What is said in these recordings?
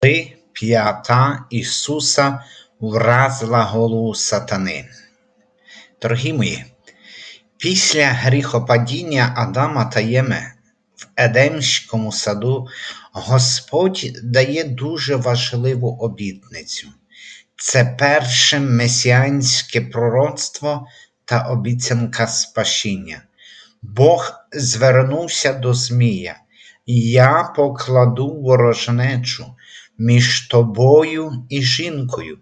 Коли п'ята Ісуса вразила голову сатани. Дорогі мої, після гріхопадіння Адама та Єми в Едемському саду Господь дає дуже важливу обітницю. Це перше месіанське пророцтво та обіцянка спасіння. Бог звернувся до Змія. Я покладу ворожнечу між тобою і жінкою,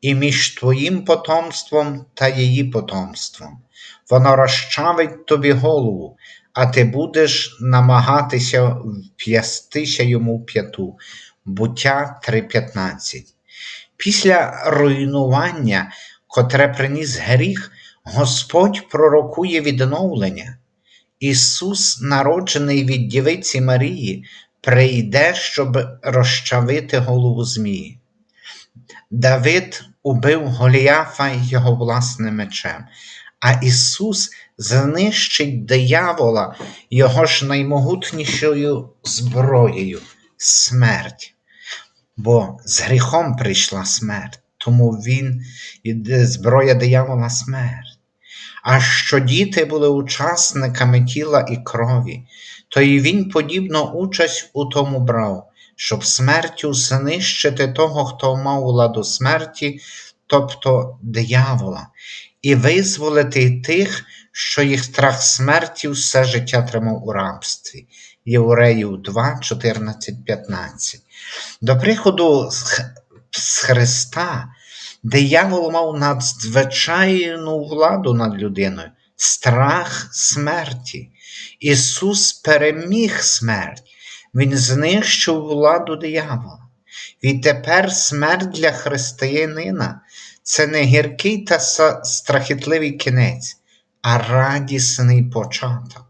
і між твоїм потомством та її потомством. Воно розчавить тобі голову, а ти будеш намагатися вп'ястися йому п'яту. Буття 3.15. Після руйнування, котре приніс гріх, Господь пророкує відновлення. Ісус, народжений від Дівиці Марії, прийде, щоб розчавити голову Змії. Давид убив Голіафа його власним мечем, а Ісус знищить диявола його ж наймогутнішою зброєю смерть. Бо з гріхом прийшла смерть, тому він зброя диявола смерть. А що діти були учасниками тіла і крові, то і він подібно участь у тому брав, щоб смертю знищити того, хто мав владу смерті, тобто диявола, і визволити тих, що їх страх смерті все життя тримав у рабстві. Євреїв 2, 14, 15. До приходу з Христа диявол мав надзвичайну владу над людиною, страх смерті. Ісус переміг смерть, Він знищив владу диявола. Відтепер смерть для християнина це не гіркий та страхітливий кінець, а радісний початок.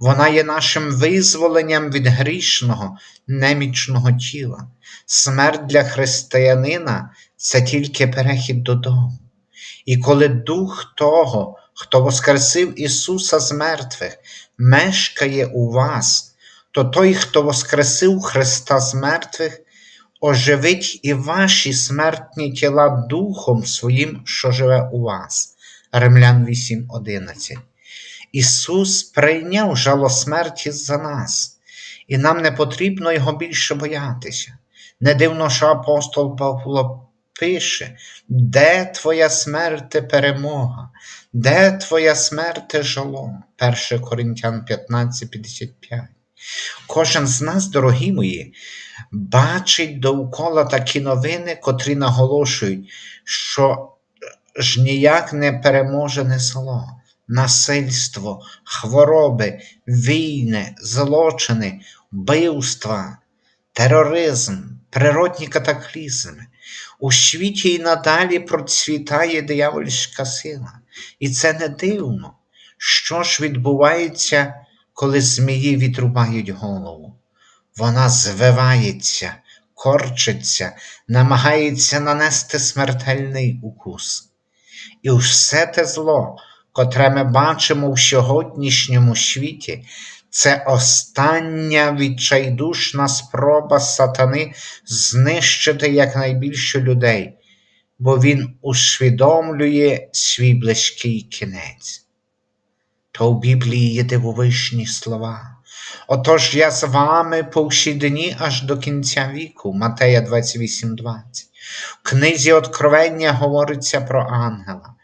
Вона є нашим визволенням від грішного, немічного тіла. Смерть для християнина це тільки перехід додому. І коли Дух того, хто воскресив Ісуса з мертвих, мешкає у вас, то той, хто воскресив Христа з мертвих, оживить і ваші смертні тіла Духом Своїм, що живе у вас. Римлян 8:11. Ісус прийняв жало смерті за нас, і нам не потрібно Його більше боятися. Не дивно, що апостол Павло пише, де Твоя смерть перемога, де Твоя смерть жало? 1 Коринтян 15:55. Кожен з нас, дорогі мої, бачить довкола такі новини, котрі наголошують, що ж ніяк не переможене село, насильство, хвороби, війни, злочини, вбивства, тероризм, природні катаклізми. У світі і надалі процвітає диявольська сила. І це не дивно, що ж відбувається, коли змії відрубають голову. Вона звивається, корчиться, намагається нанести смертельний укус. І все те зло, котре ми бачимо в сьогоднішньому світі, це остання відчайдушна спроба сатани знищити якнайбільше людей, бо він усвідомлює свій близький кінець. То в Біблії є дивовижні слова. Отож я з вами по всі дні аж до кінця віку, Матея 28,20. В книзі Откровення говориться про ангела.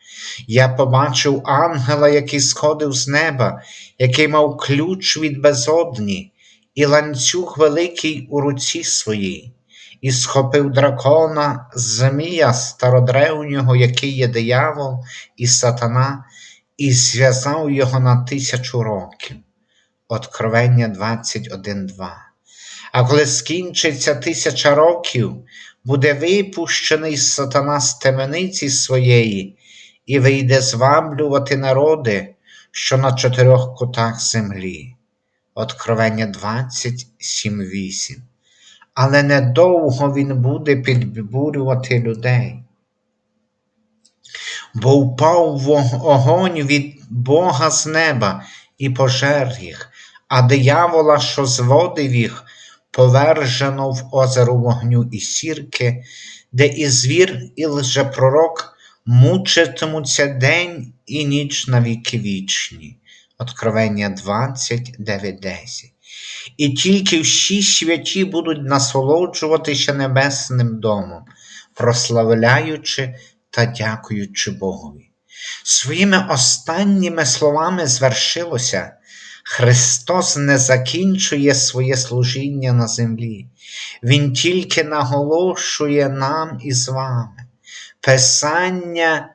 Я побачив ангела, який сходив з неба, який мав ключ від безодні, і ланцюг великий у руці своїй, і схопив дракона, Змія стародревнього, який є диявол і сатана, і зв'язав його на тисячу років. Откровення 21.2. А коли скінчиться тисяча років, буде випущений сатана з темениці своєї і вийде зваблювати народи, що на чотирьох кутах землі. Откровення 27.8. Але недовго він буде підбурювати людей. Бо впав огонь від Бога з неба і пожер їх, а диявола, що зводив їх, повержено в озеро вогню і сірки, де і звір, і лжепророк мучитимуться день і ніч на віки вічні. Откровення 29, 10. І тільки всі святі будуть насолоджуватися небесним домом, прославляючи та дякуючи Богові. Своїми останніми словами звершилося, Христос не закінчує своє служіння на землі, Він тільки наголошує нам із вами. Писання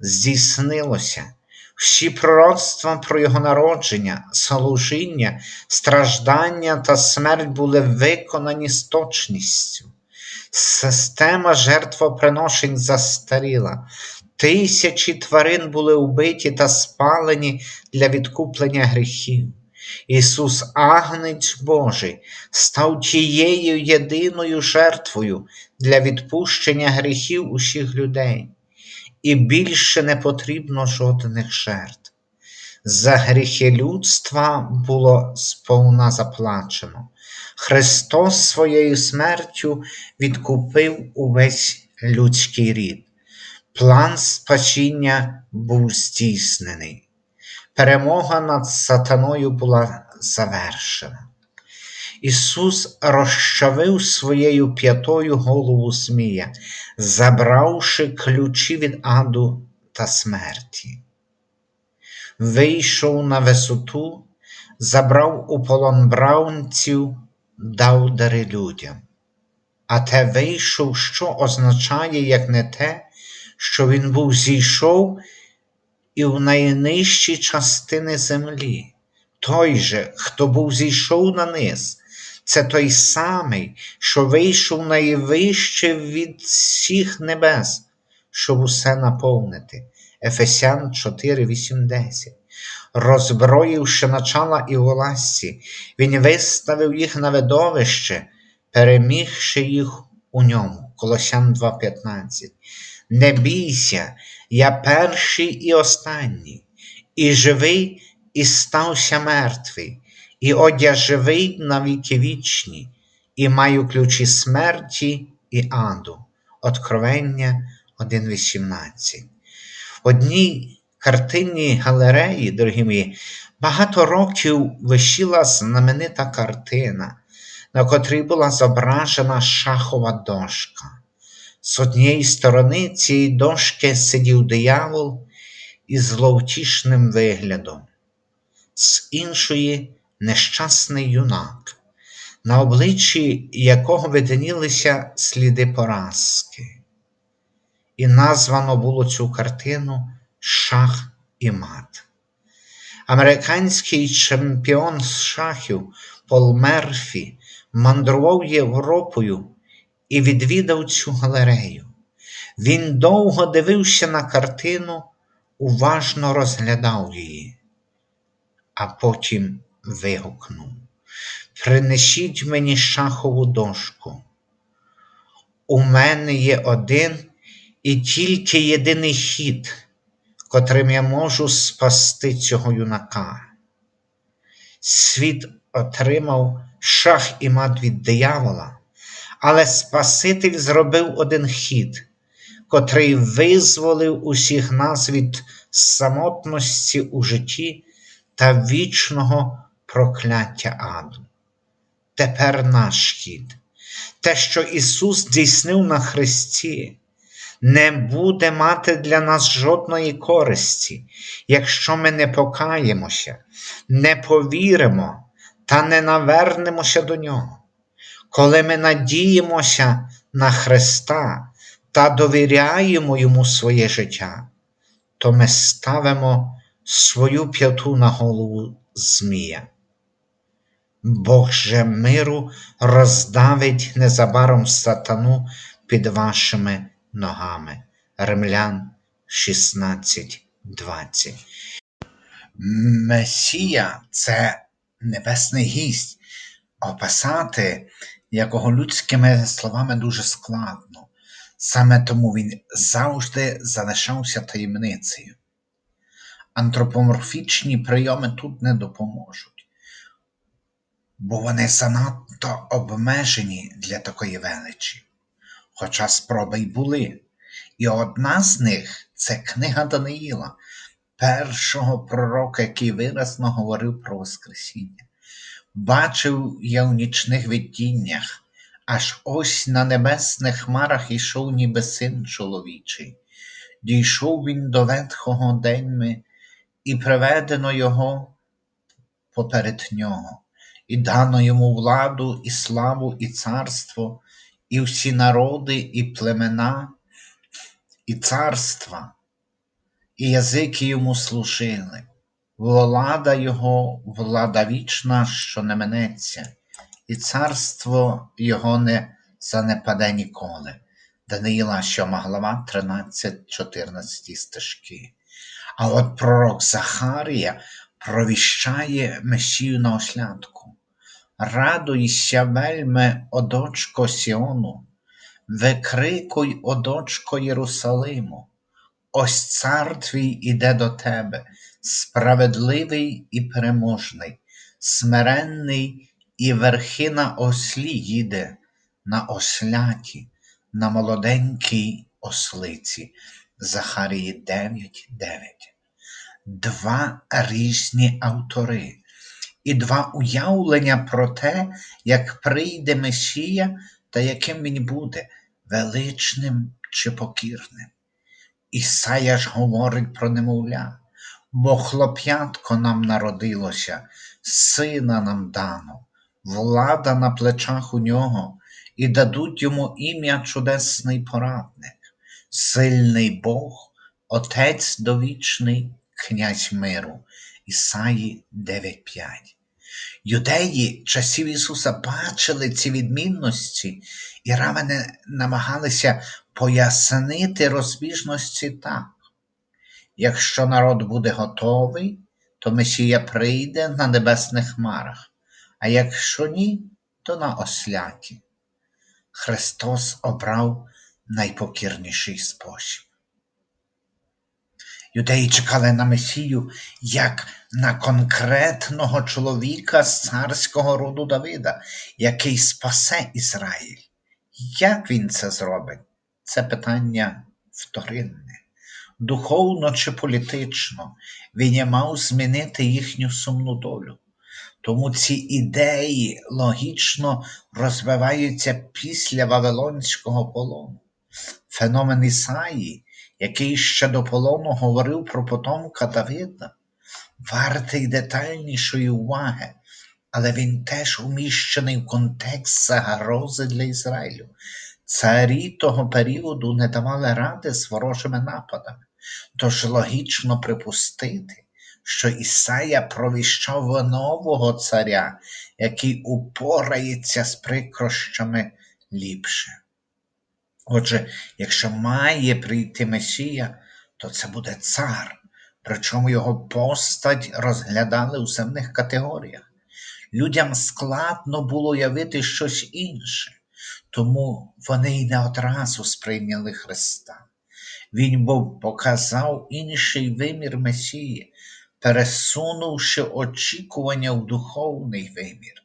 здійснилося. Всі пророцтва про його народження, служіння, страждання та смерть були виконані з точністю. Система жертвоприношень застаріла, тисячі тварин були вбиті та спалені для відкуплення гріхів. Ісус, Агнець Божий, став тією єдиною жертвою для відпущення гріхів усіх людей і більше не потрібно жодних жертв. За гріхи людства було сповна заплачено. Христос своєю смертю відкупив увесь людський рід. План спасіння був здійснений. Перемога над сатаною була завершена. Ісус розчавив своєю п'ятою голову Змія, забравши ключі від аду та смерті. Вийшов на висоту, забрав у полон браунців, дав дари людям. А те вийшов, що означає, як не те, що він був зійшов і в найнижчі частини землі. Той же, хто був зійшов на низ, це той самий, що вийшов найвище від всіх небес, щоб усе наповнити. Ефесян 4, 8, 10. Розброївши начала і власті, він виставив їх на видовище, перемігши їх у ньому. Колосян 2,15. Не бійся, я перший і останній, і живий, і стався мертвий і от живий на віки вічні, і маю ключі смерті і аду. Откровення 1.18. В одній картинній галереї, дорогі мої, багато років висіла знаменита картина, на котрій була зображена шахова дошка. З однієї сторони цієї дошки сидів диявол із зловтішним виглядом, з іншої нещасний юнак, на обличчі якого виднілися сліди поразки, і названо було цю картину Шах і мат. Американський чемпіон з шахів Пол Мерфі мандрував Європою і відвідав цю галерею. Він довго дивився на картину, уважно розглядав її, а потім вигукнув. Принесіть мені шахову дошку. У мене є один і тільки єдиний хід, котрим я можу спасти цього юнака. Світ отримав шах і мат від диявола, але Спаситель зробив один хід, котрий визволив усіх нас від самотності у житті та вічного прокляття аду. Тепер наш хід, те, що Ісус здійснив на Христі, не буде мати для нас жодної користі, якщо ми не покаємося, не повіримо та не навернемося до Нього. Коли ми надіємося на Христа та довіряємо Йому своє життя, то ми ставимо свою п'яту на голову Змія. Бог же миру роздавить незабаром сатану під вашими ногами. Римлян 16.20. Месія це небесний гість. Описати, якого людськими словами дуже складно. Саме тому він завжди залишався таємницею. Антропоморфічні прийоми тут не допоможуть бо вони занадто обмежені для такої величі. Хоча спроби й були. І одна з них це книга Даниїла, першого пророка, який виразно говорив про Воскресіння. Бачив я в нічних видіннях, аж ось на небесних хмарах ішов ніби син чоловічий. Дійшов він до ветхого деньми, і приведено його поперед нього, і дано йому владу, і славу, і царство, і всі народи, і племена, і царства, і язики йому служили. Влада його, влада вічна, що не минеться, і царство його не занепаде ніколи. Даниїла 7 глава, 13-14 стежки. А от пророк Захарія провіщає Месію на ослядку. Радуйся вельми, о дочко Сіону, викрикуй, о дочко Єрусалиму. Ось цар твій іде до тебе, справедливий і переможний, смиренний і верхи на ослі їде, на осляті, на молоденькій ослиці. Захарії 9.9. Два різні автори і два уявлення про те, як прийде Месія та яким він буде величним чи покірним. Ісая ж говорить про немовля, бо хлоп'ятко нам народилося, сина нам дано, влада на плечах у нього, і дадуть йому ім'я чудесний порадник, сильний Бог, Отець довічний, князь миру. Ісаї 9.5. Юдеї часів Ісуса бачили ці відмінності, і равени намагалися пояснити розбіжності так. Якщо народ буде готовий, то Месія прийде на небесних хмарах, а якщо ні, то на осляті. Христос обрав найпокірніший спосіб. Юдеї чекали на Месію як на конкретного чоловіка з царського роду Давида, який спасе Ізраїль. Як він це зробить? Це питання вторинне. Духовно чи політично він і мав змінити їхню сумну долю. Тому ці ідеї логічно розвиваються після Вавилонського полону. Феномен Ісаї, який ще до полону говорив про потомка Давида, вартий детальнішої уваги, але він теж уміщений в контекст загрози для Ізраїлю. Царі того періоду не давали ради з ворожими нападами, тож логічно припустити, що Ісая провіщав нового царя, який упорається з прикрощами ліпше. Отже, якщо має прийти Месія, то це буде цар, причому його постать розглядали у земних категоріях. Людям складно було уявити щось інше, тому вони й не одразу сприйняли Христа. Він бо показав інший вимір Месії, пересунувши очікування в духовний вимір.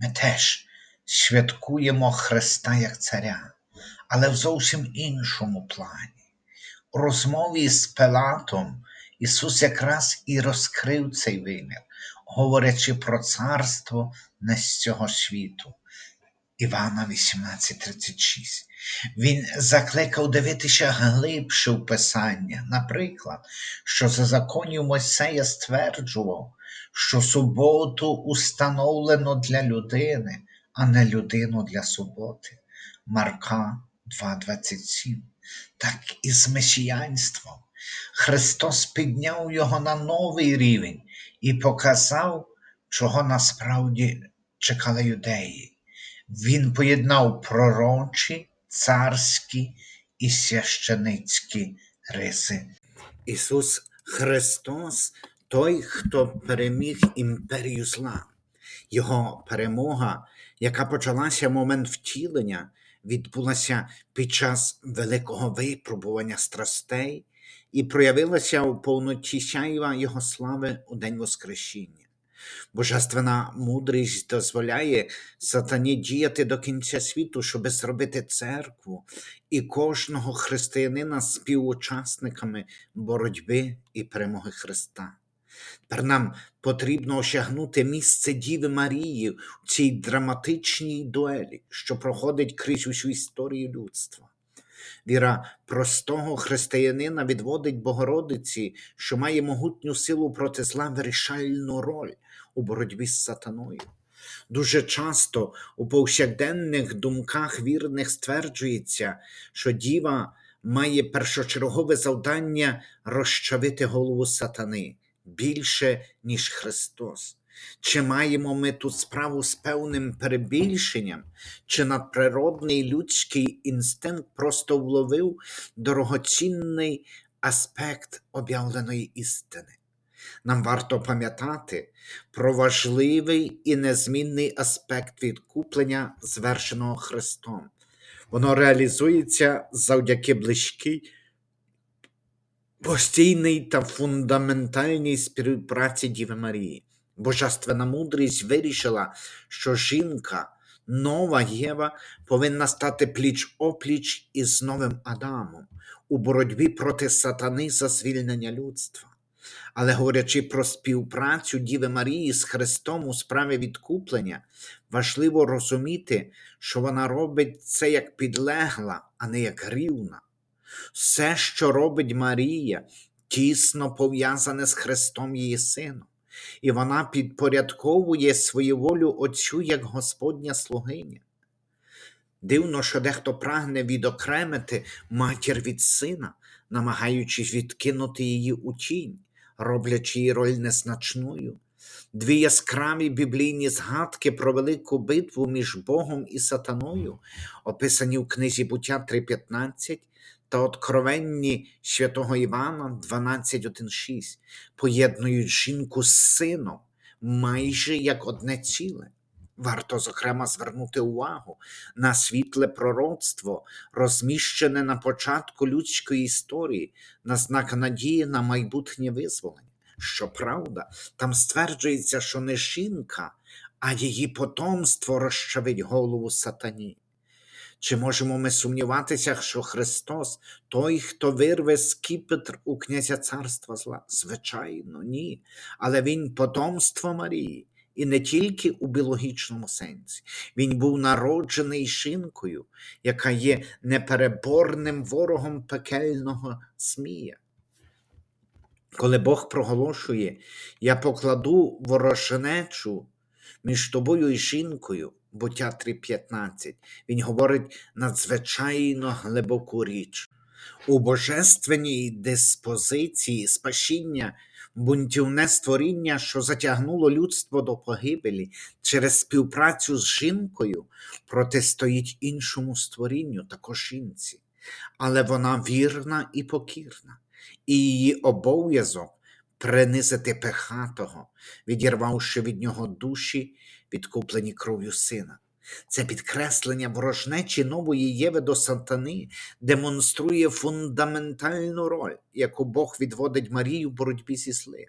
Ми теж святкуємо Христа як Царя, але в зовсім іншому плані. У розмові з Пилатом Ісус якраз і розкрив цей вимір, говорячи про царство не з цього світу. Івана 18:36. Він закликав дивитися глибше в Писання, наприклад, що за законів Мойсея стверджував, що суботу установлено для людини, а не людину для суботи. Марка 2:27. Так і з месіянством. Христос підняв його на новий рівень і показав, чого насправді чекали юдеї. Він поєднав пророчі, царські і священицькі риси. Ісус Христос той, хто переміг імперію зла. Його перемога, яка почалася в момент втілення, відбулася під час великого випробування страстей і проявилася у повноті сяйва Його слави у День Воскресіння. Божественна мудрість дозволяє сатані діяти до кінця світу, щоб зробити церкву і кожного християнина співучасниками боротьби і перемоги Христа. Тепер нам потрібно осягнути місце Діви Марії в цій драматичній дуелі, що проходить крізь усю історію людства. Віра простого християнина відводить Богородиці, що має могутню силу проти зла вирішальну роль у боротьбі з сатаною. Дуже часто у повсякденних думках вірних стверджується, що діва має першочергове завдання розчавити голову сатани більше, ніж Христос. Чи маємо ми тут справу з певним перебільшенням, чи надприродний людський інстинкт просто вловив дорогоцінний аспект об'явленої істини? Нам варто пам'ятати про важливий і незмінний аспект відкуплення, звершеного Христом. Воно реалізується завдяки близькій, постійній та фундаментальній співпраці Діви Марії. Божественна мудрість вирішила, що жінка, нова Єва, повинна стати пліч опліч із новим Адамом у боротьбі проти сатани за звільнення людства. Але говорячи про співпрацю Діви Марії з Христом у справі відкуплення, важливо розуміти, що вона робить це як підлегла, а не як рівна. Все, що робить Марія, тісно пов'язане з Христом її Сином, і вона підпорядковує свою волю Отцю як Господня слугиня. Дивно, що дехто прагне відокремити матір від сина, намагаючись відкинути її у тінь, роблячи її роль незначною. Дві яскраві біблійні згадки про велику битву між Богом і сатаною, описані в книзі буття 3.15 та откровенні святого Івана 12.1.6, поєднують жінку з сином майже як одне ціле. Варто, зокрема, звернути увагу на світле пророцтво, розміщене на початку людської історії, на знак надії на майбутнє визволення. Щоправда, там стверджується, що не жінка, а її потомство розчавить голову сатані. Чи можемо ми сумніватися, що Христос той, хто вирве скіпетр у князя царства зла? Звичайно, ні. Але Він потомство Марії. І не тільки у біологічному сенсі. Він був народжений жінкою, яка є непереборним ворогом пекельного змія. Коли Бог проголошує, я покладу ворожнечу між тобою і жінкою, буття 3.15, він говорить надзвичайно глибоку річ. У божественній диспозиції спасіння бунтівне створіння, що затягнуло людство до погибелі через співпрацю з жінкою, протистоїть іншому створінню, також жінці. Але вона вірна і покірна, і її обов'язок принизити пехатого, відірвавши від нього душі, відкуплені кров'ю сина. Це підкреслення ворожнечі нової Єви до сатани демонструє фундаментальну роль, яку Бог відводить Марію в боротьбі зі злим.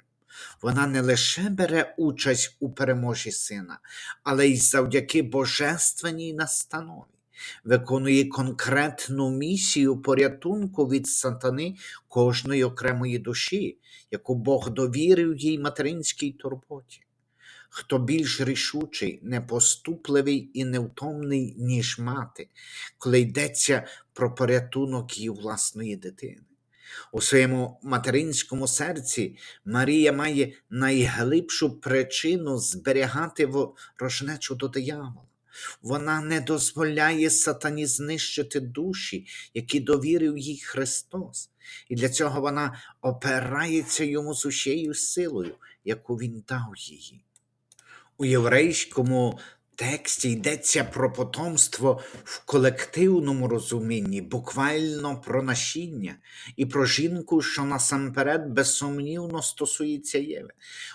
Вона не лише бере участь у переможі сина, але й завдяки божественній настанові виконує конкретну місію порятунку від сатани кожної окремої душі, яку Бог довірив їй материнській турботі. Хто більш рішучий, непоступливий і невтомний, ніж мати, коли йдеться про порятунок її власної дитини. У своєму материнському серці Марія має найглибшу причину зберігати ворожнечу до диявола. Вона не дозволяє сатані знищити душі, які довірив їй Христос, і для цього вона опирається йому з усією силою, яку він дав їй. У єврейському тексті йдеться про потомство в колективному розумінні, буквально про насіння і про жінку, що насамперед безсумнівно стосується Єви,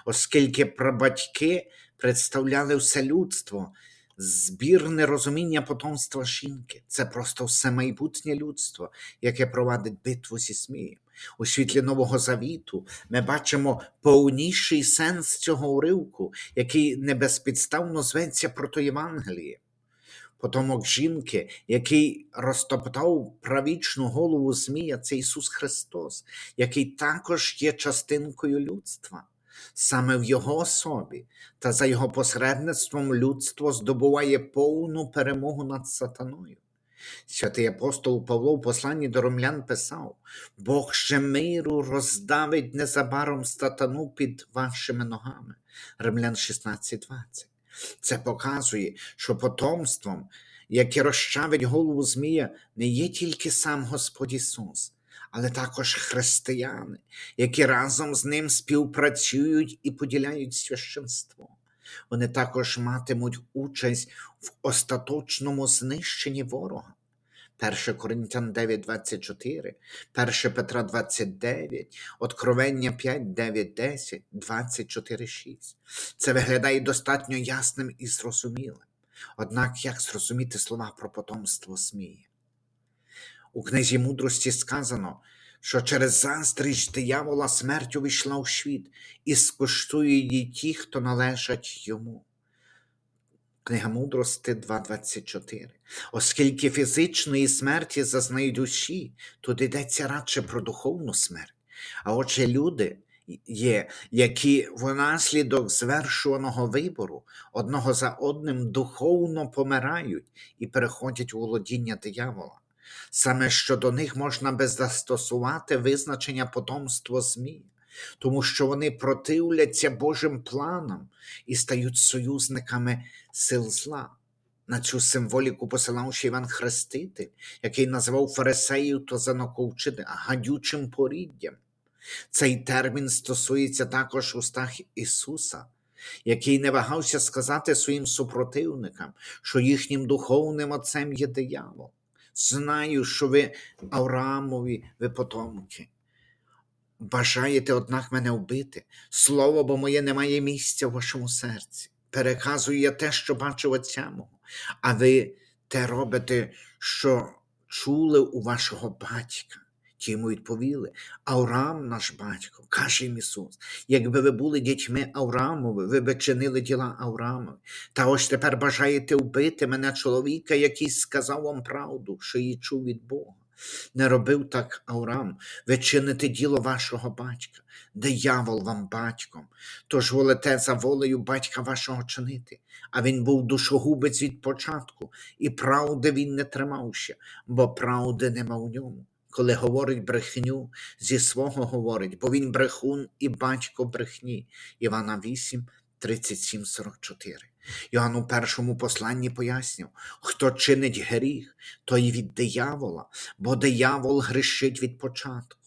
оскільки прабатьки представляли все людство. Збірне розуміння потомства жінки це просто все майбутнє людство, яке провадить битву зі Смієм. У світлі Нового Завіту ми бачимо повніший сенс цього уривку, який не безпідставно зветься протоєвангеліє. Потомок жінки, який розтоптав правічну голову Змія, це Ісус Христос, який також є частинкою людства. Саме в Його особі та за Його посередництвом людство здобуває повну перемогу над сатаною. Святий апостол Павло в посланні до ромлян писав: Бог же миру роздавить незабаром сатану під вашими ногами. Римлян 16:20. Це показує, що потомством, яке розчавить голову Змія, не є тільки сам Господь Ісус, але також християни, які разом з ним співпрацюють і поділяють священство. Вони також матимуть участь в остаточному знищенні ворога. 1 Коринтян 9, 24, 1 Петра 29, Откровення 5, 9, 10, 24, 6. Це виглядає достатньо ясним і зрозумілим. Однак як зрозуміти слова про потомство Змія? У книзі мудрості сказано, що через заздрість диявола смерть увійшла у світ і скуштує її ті, хто належать йому. Книга мудрости 2.24. Оскільки фізичної смерті зазнають усі, тут йдеться радше про духовну смерть. А отже, люди є, які внаслідок звершуваного вибору одного за одним духовно помирають і переходять у володіння диявола. Саме що до них можна без застосувати визначення потомство Змія, тому що вони противляться Божим планам і стають союзниками сил зла. На цю символіку посилав Іван Хреститель, який називав фарисеїв та занаковчити гадючим поріддям. Цей термін стосується також устах Ісуса, який не вагався сказати своїм супротивникам, що їхнім духовним отцем є диявол. Знаю, що ви Авраамові ви потомки. Бажаєте, однак, мене вбити. Слово бо моє не має місця в вашому серці. Переказую я те, що бачив отця мого, а ви те робите, що чули у вашого батька. Ті йому відповіли: Авраам наш батько, каже їм Ісус, якби ви були дітьми Авраамови, ви би чинили діла Авраамові. Та ось тепер бажаєте вбити мене чоловіка, який сказав вам правду, що її чув від Бога. Не робив так Авраам, ви чините діло вашого батька, диявол вам батьком, тож волите за волею батька вашого чинити. А він був душогубець від початку, і правди він не тримався, бо правди нема в ньому. Коли говорить брехню, зі свого говорить, бо він брехун і батько брехні. Івана 8, 37, 44. Йоанн у першому посланні пояснив, хто чинить гріх, той від диявола, бо диявол грішить від початку.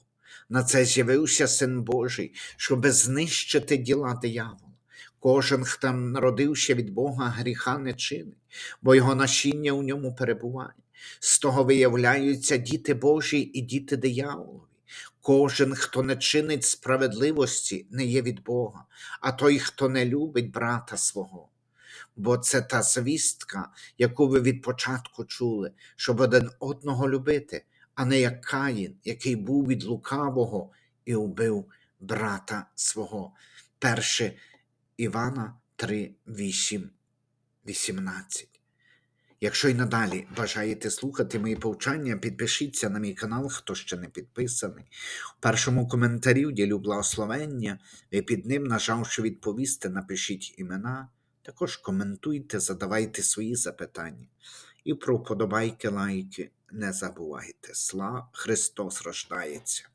На це з'явився Син Божий, щоби знищити діла диявола. Кожен, хто народився від Бога, гріха не чинить, бо його насіння у ньому перебуває. З того виявляються діти Божі і діти дияволові. Кожен, хто не чинить справедливості, не є від Бога, а той, хто не любить брата свого. Бо це та звістка, яку ви від початку чули, щоб один одного любити, а не як Каїн, який був від лукавого і убив брата свого. Перше Івана 3, 8, 18. Якщо й надалі бажаєте слухати мої повчання, підпишіться на мій канал, хто ще не підписаний. У першому коментарі ділю благословення, ви під ним, нажавши відповісти, напишіть імена, також коментуйте, задавайте свої запитання. І про вподобайки, лайки не забувайте. Слава Христос рождається!